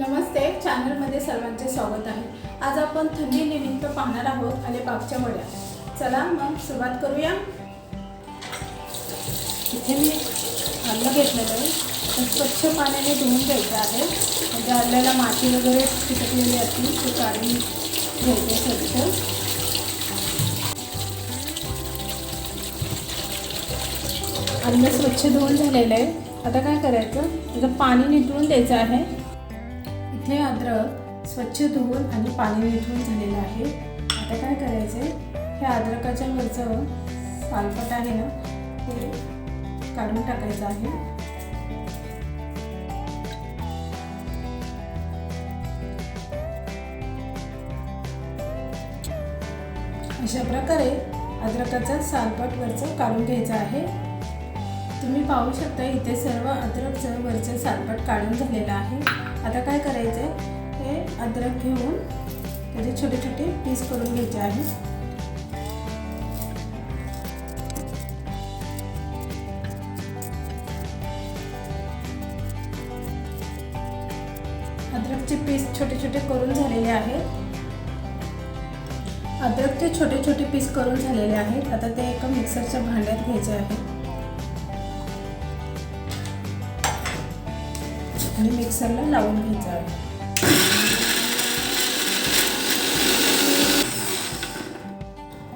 नमस्ते चॅनलमध्ये सर्वांचे स्वागत आहे. आज आपण थंडीनिमित्त पाहणार आहोत अलिबागच्या वड्या. चला मग सुरुवात करूया. इथे मी अन्न घेतलेलं आहे. तर स्वच्छ पाण्याने धुवून घ्यायचं आहे. म्हणजे अल्ल्याला माती वगैरे चिटकलेली असतील ते काढून घ्यायचे स्वच्छ. अन्न स्वच्छ धुवून झालेलं आहे. आता काय करायचं? त्याचं पाणी निथळून द्यायचं आहे. हे अद्रक स्वच्छ धुवून आणि पाणी निथळून झालेलं आहे. आता काय करायचं आहे हे अद्रकाच्या वरचं सालपट आहे ना ते काढून टाकायचं आहे. अशा प्रकारे अद्रकाचा सालपट वरचं काढून घ्यायचं आहे. तुम्ही पाहू शकता इथे सर्व अद्रकचं वरचं सालपट काढून झालेलं आहे. आता काय करायचं आहे हे अद्रक घेऊन त्याचे छोटे छोटे पीस करून घ्यायचे आहे. अद्रकचे पीस छोटे छोटे करून झालेले आहेत. अद्रकचे छोटे छोटे पीस करून झालेले आहेत. आता ते एका मिक्सरच्या भांड्यात घ्यायचे आहे. आणि मिक्सरला लावून घ्यायचं आहे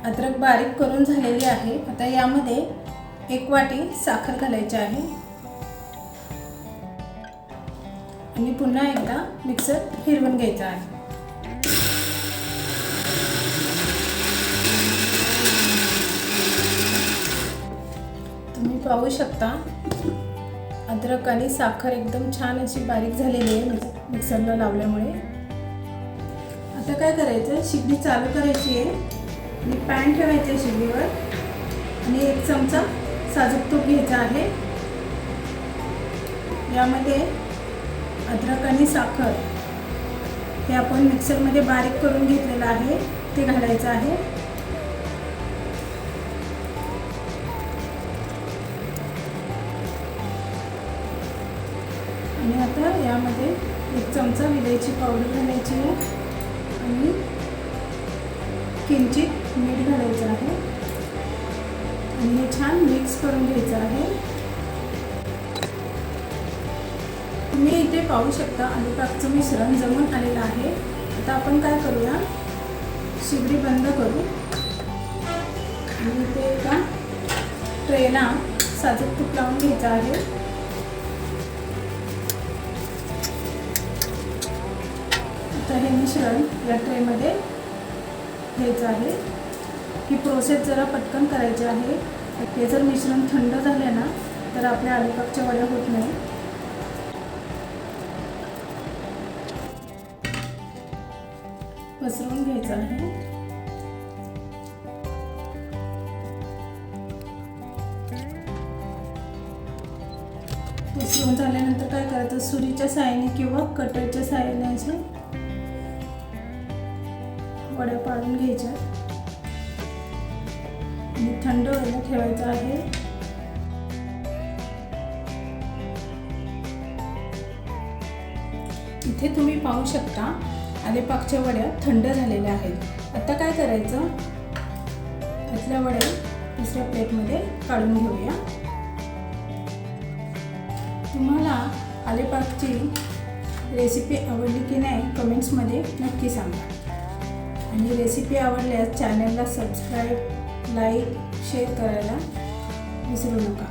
अद्रक बारीक करून झालेली आहे. आता यामध्ये एक वाटी साखर घालायची आहे. आणि पुन्हा एकदा मिक्सर फिरवून घ्यायचा आहे. तुम्ही पाहू शकता अद्रक आणि साखर एकदम छान अशी बारीक झालेली आहे म्हणजे मिक्सरला लावल्यामुळे. आता काय करायचं शिगडी चालू करायची आहे. आणि पॅन ठेवायचं आहे शिगडीवर. आणि एक चमचा साजूक तूप घ्यायचा आहे. यामध्ये अद्रक आणि साखर हे आपण मिक्सरमध्ये बारीक करून घेतलेलं आहे ते घालायचं आहे. आणि आता यामध्ये एक चमचा विलायची पावडर घालायची आहे. आणि किंचित मीठ घालायचं आहे. आणि हे छान मिक्स करून घ्यायचं आहे. तुम्ही इथे पाहू शकता अलिपाकचं मिश्रण जमून आलेलं आहे. आता आपण काय करूया? शिगडी बंद करू. आणि इथे एका ट्रेला साजूक तूप लावून घ्यायचं आहे. तर हे मिश्रण या ट्रेमध्ये घ्यायचं आहे. ही प्रोसेस जरा पटकन करायची आहे. हे जर मिश्रण थंड झाले ना तर आपल्या अलिबागच्या वड्या होत नाही. पसरवून घ्यायचं आहे. पसरवून झाल्यानंतर काय करायचं? सुरीच्या साह्याने किंवा कटरच्या साह्याने असे वड्या पाडून घ्यायच्या. आणि थंड व्हायला ठेवायचं आहे. इथे तुम्ही पाहू शकता आलेपाकच्या वड्या थंड झालेल्या आहेत. आता काय करायचं? त्यातल्या वड्या दुसऱ्या प्लेटमध्ये काढून घेऊया. तुम्हाला आलेपाकची रेसिपी आवडली की नाही कमेंट्समध्ये नक्की सांगा. आणि रेसिपी आवडल्यास चॅनलला सबस्क्राईब लाईक शेअर करायला विसरू नका.